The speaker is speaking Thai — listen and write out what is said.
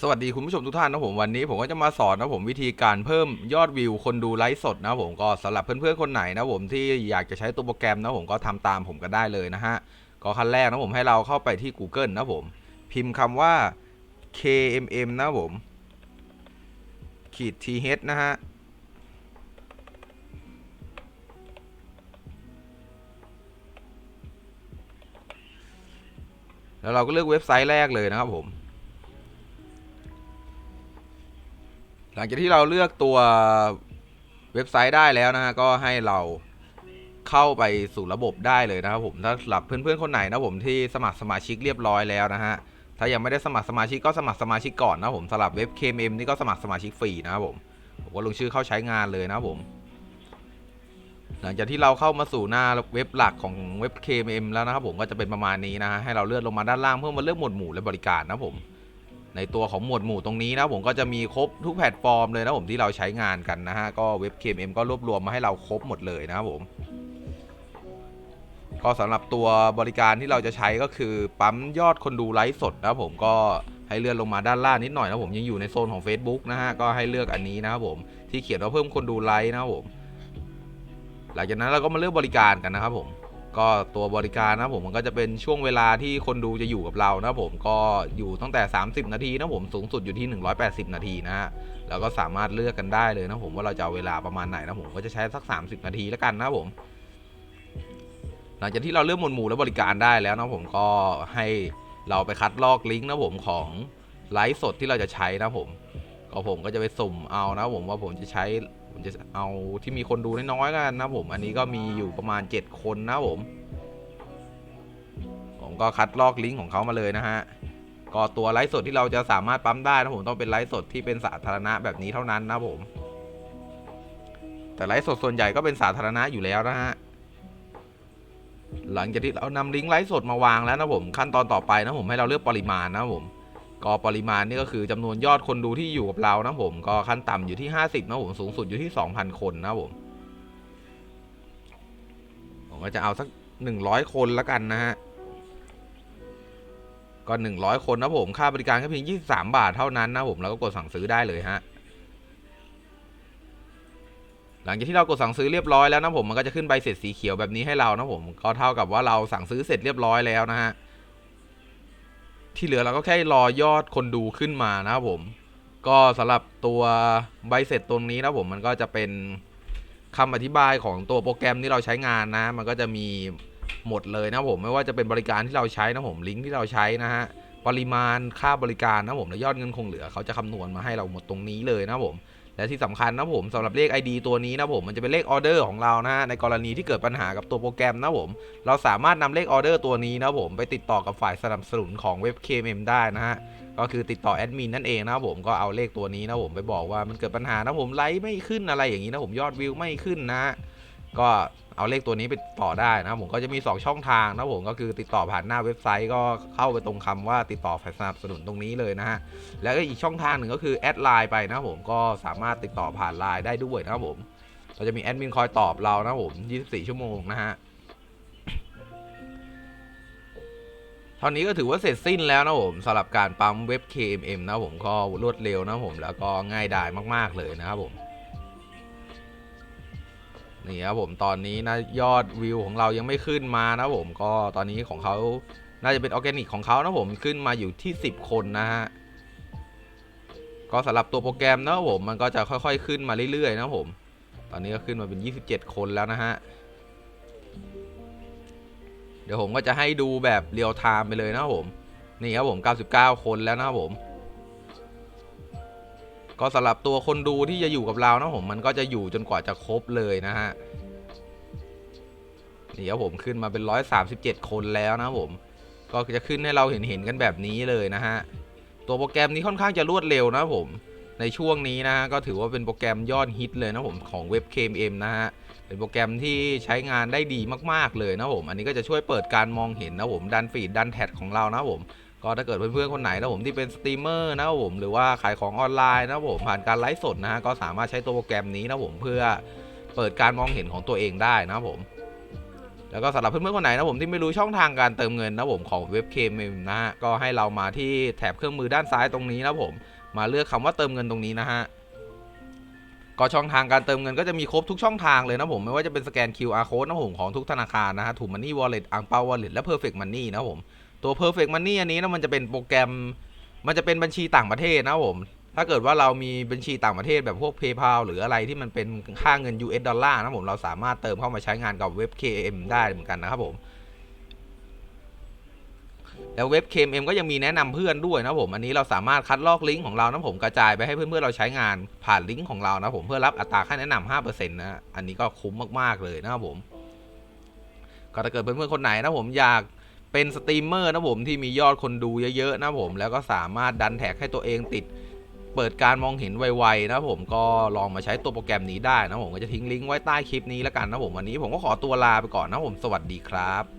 สวัสดีคุณผู้ชมทุกท่านนะผมวันนี้ผมก็จะมาสอนนะผมวิธีการเพิ่มยอดวิวคนดูไลฟ์สดนะผมก็สำหรับเพื่อนๆคนไหนนะผมที่อยากจะใช้ตัวโปรแกรมนะผมก็ทำตามผมก็ได้เลยนะฮะก็ขั้นแรกนะผมให้เราเข้าไปที่ Google นะผมพิมพ์คำว่า KMM นะผมขีด th นะฮะแล้วเราก็เลือกเว็บไซต์แรกเลยนะครับผม หลังจากที่เราเลือกตัวเว็บไซต์ได้แล้วนะฮะก็ให้เราเข้าไปสู่ระบบได้เลยนะครับผมถ้าสำหรับเพื่อนๆคนไหนนะผมที่สมัครสมาชิกเรียบร้อยแล้วนะฮะถ้ายังไม่ได้สมัครสมาชิกก็สมัครสมาชิกก่อนนะผมสำหรับเว็บ KMM นี่ก็สมัครสมาชิกฟรีนะครับผมผมก็ลงชื่อเข้าใช้งานเลยนะครับผม หลังจากที่เราเข้ามาสู่หน้าเว็บหลักของเว็บ KMM แล้วนะครับผมก็จะเป็นประมาณนี้นะฮะให้เราเลื่อนลงมาด้านล่างเพื่อมาเลือกหมวดหมู่และบริการนะผม ในตัวของหมวดหมู่ตรงนี้นะผมก็จะมีครบทุกแพลตฟอร์มเลยนะผมที่เราใช้งานกันนะฮะก็เว็บ KMM ก็รวบรวมมาให้เราครบหมดเลยนะครับผมก็สำหรับตัวบริการที่เราจะใช้ก็คือปั๊มยอดคนดูไลฟ์สดนะผมก็ให้เลื่อนลงมาด้านล่างนิดหน่อยนะผมยังอยู่ในโซนของ Facebook นะฮะก็ให้เลือกอันนี้นะครับผมที่เขียนว่าเพิ่มคนดูไลฟ์นะครับผม หลังจากนั้นเราก็มาเลือกบริการกันนะครับผม ก็ตัวบริการนะผมมันก็จะเป็นช่วงเวลาที่คนดูจะอยู่กับเรานะผมก็อยู่ตั้งแต่ 30 นาทีนะผมสูงสุดอยู่ที่ 180 นาทีนะฮะแล้วก็สามารถเลือกกันได้เลยนะผมว่าเราจะเอาเวลาประมาณไหนนะผมก็จะใช้สัก 30 นาทีแล้วกันนะผม หลังจากที่เราเลือกหมวดหมู่และบริการได้แล้วนะผมก็ให้เราไปคัดลอกลิงก์นะผมของไลฟ์สดที่เราจะใช้นะผม ก็ผมก็จะไปสุ่มเอานะผมว่าผมจะใช้ ผมจะเอาที่มีคนดูน้อยๆกันนะผมอันนี้ก็มีอยู่ประมาณ 7 คนนะผม ผมก็คัดลอกลิงก์ของเขามาเลยนะฮะก็ตัวไลฟ์สดที่เราจะสามารถปั๊มได้นะผมต้องเป็นไลฟ์สดที่เป็นสาธารณะแบบนี้เท่านั้นนะผม แต่ไลฟ์สดส่วนใหญ่ก็เป็นสาธารณะอยู่แล้วนะฮะหลังจากที่เรานำลิงก์ไลฟ์สดมาวางแล้วนะผมขั้นตอนต่อไปนะผมให้เราเลือกปริมาณนะผม ก็ปริมาณนี่ก็คือจำนวนยอดคนดูที่อยู่กับเรานะผม ก็ขั้นต่ำอยู่ที่ 50นะผมสูงสุดอยู่ที่ 2,000 คนนะผมผมก็จะเอาสัก 100 คนแล้วกันนะฮะก็ 100 คนนะผมค่าบริการแค่เพียง 23 บาทเท่านั้นนะผมแล้วก็กดสั่งซื้อได้เลยฮะหลังจากที่เรากดสั่งซื้อเรียบร้อยแล้วนะผมมันก็จะขึ้นใบเสร็จสีเขียวแบบนี้ให้เรานะผมก็เท่ากับว่าเราสั่งซื้อเสร็จเรียบร้อยแล้วนะฮะ ที่เหลือเราก็แค่รอยอดคนดูขึ้นมานะครับผม ก็สำหรับตัวใบเสร็จตรงนี้นะผมมันก็จะเป็นคำอธิบายของตัวโปรแกรมที่เราใช้งานนะ มันก็จะมีหมดเลยนะผมไม่ว่าจะเป็นบริการที่เราใช้นะผมลิงก์ที่เราใช้นะฮะปริมาณค่าบริการนะผมและยอดเงินคงเหลือเขาจะคำนวณมาให้เราหมดตรงนี้เลยนะผม และที่สำคัญนะผมสำหรับเลข ID ตัวนี้นะผมมันจะเป็นเลขออเดอร์ของเรานะฮะในกรณีที่เกิดปัญหากับตัวโปรแกรมนะผมเราสามารถนำเลขออเดอร์ตัวนี้นะผมไปติดต่อกับฝ่ายสนับสนุนของเว็บ KMM ได้นะฮะก็คือติดต่อแอดมินนั่นเองนะครับผมก็เอาเลขตัวนี้นะผมไปบอกว่ามันเกิดปัญหานะผมไลค์ไม่ขึ้นอะไรอย่างนี้นะผมยอดวิวไม่ขึ้นนะก็ เอาเลขตัวนี้ไปต่อได้นะผมก็จะมี 2 ช่องทางนะผมก็คือติดต่อผ่านหน้าเว็บไซต์ก็เข้าไปตรงคำว่าติดต่อฝ่ายสนับสนุนตรงนี้เลยนะฮะแล้วก็อีกช่องทางหนึ่งก็คือแอดไลน์ไปนะผมก็สามารถติดต่อผ่านไลน์ได้ด้วยนะผมเราจะมีแอดมินคอยตอบเรานะผม24 ชั่วโมงนะฮะเท่านี้ก็ถือว่าเสร็จสิ้นแล้วนะผมสำหรับการปั๊มเว็บ KMM นะผมก็รวดเร็วนะผมแล้วก็ง่ายดายมาก ๆ เลยนะครับผม นี่ครับผมตอนนี้นะยอดวิวของเรายังไม่ขึ้นมานะผมก็ตอนนี้ของเขาน่าจะเป็นออร์แกนิกของเขานะผมขึ้นมาอยู่ที่ 10 คนนะฮะก็สำหรับตัวโปรแกรมนะผมมันก็จะค่อยๆขึ้นมาเรื่อยๆนะผม ตอนนี้ก็ขึ้นมาเป็น 27 คนแล้วนะฮะเดี๋ยวผมก็จะให้ดูแบบเรียลไทม์ไปเลยนะครับผม นี่ครับผม 99 คนแล้วนะผม ก็สำหรับตัวคนดูที่จะอยู่กับเรานะผมมันก็จะอยู่จนกว่าจะครบเลยนะฮะนี่ครับผมขึ้นมาเป็น 137 คนแล้วนะผม ก็จะขึ้นให้เราเห็นเห็นๆกันแบบนี้เลยนะฮะ ตัวโปรแกรมนี้ค่อนข้างจะรวดเร็วนะผม ในช่วงนี้นะฮะก็ถือว่าเป็นโปรแกรมยอดฮิตเลยนะผมของเว็บ KMM นะฮะ เป็นโปรแกรมที่ใช้งานได้ดีมากๆเลยนะผม อันนี้ก็จะช่วยเปิดการมองเห็นนะผม ดันฟีดดันแท็กของเรานะผม ก็ถ้าเกิดเพื่อนๆคนไหนนะผมที่เป็นสตรีมเมอร์นะผมหรือว่าขายของออนไลน์นะผมผ่านการไลฟ์สดนะฮะก็สามารถใช้ตัวโปรแกรมนี้นะผมเพื่อเปิดการมองเห็นของตัวเองได้นะผมแล้วก็สำหรับเพื่อนๆคนไหนนะผมที่ไม่รู้ช่องทางการเติมเงินนะผมของเว็บเคมนะฮะก็ให้เรามาที่แถบเครื่องมือด้านซ้ายตรงนี้นะผมมาเลือกคำว่าเติมเงินตรงนี้นะฮะก็ช่องทางการเติมเงินก็จะมีครบทุกช่องทางเลยนะผมไม่ว่าจะเป็นสแกน QR code นะผมของทุกธนาคารนะฮะถูกมันนี่วอลเล็ตอังเปาวอลเล็ตและ Perfect Money นะผม ตัว Perfect Money อันนี้นะมันจะเป็นโปรแกรม มันจะเป็นบัญชีต่างประเทศนะผม ถ้าเกิดว่าเรามีบัญชีต่างประเทศแบบพวก PayPal หรืออะไรที่มันเป็นค่าเงิน US ดอลลาร์นะผมเราสามารถเติมเข้ามาใช้งานกับเว็บ KM ได้เหมือนกันนะครับผมแล้วเว็บ KM ก็ยังมีแนะนำเพื่อนด้วยนะผม อันนี้เราสามารถคัดลอกลิงก์ของเรานะผมกระจายไปให้เพื่อนๆเราใช้งานผ่านลิงก์ของเรานะผมเพื่อรับอัตราค่าแนะนำ5%นะอันนี้ก็คุ้มมากๆเลยนะครับผม ก็ถ้าเกิดเพื่อนๆคนไหนนะผมอยาก เป็นสตรีมเมอร์นะผมที่มียอดคนดูเยอะๆนะผมแล้วก็สามารถดันแท็กให้ตัวเองติดเปิดการมองเห็นไวๆนะผมก็ลองมาใช้ตัวโปรแกรมนี้ได้นะผมก็จะทิ้งลิงก์ไว้ใต้คลิปนี้แล้วกันนะผมวันนี้ผมก็ขอตัวลาไปก่อนนะผมสวัสดีครับ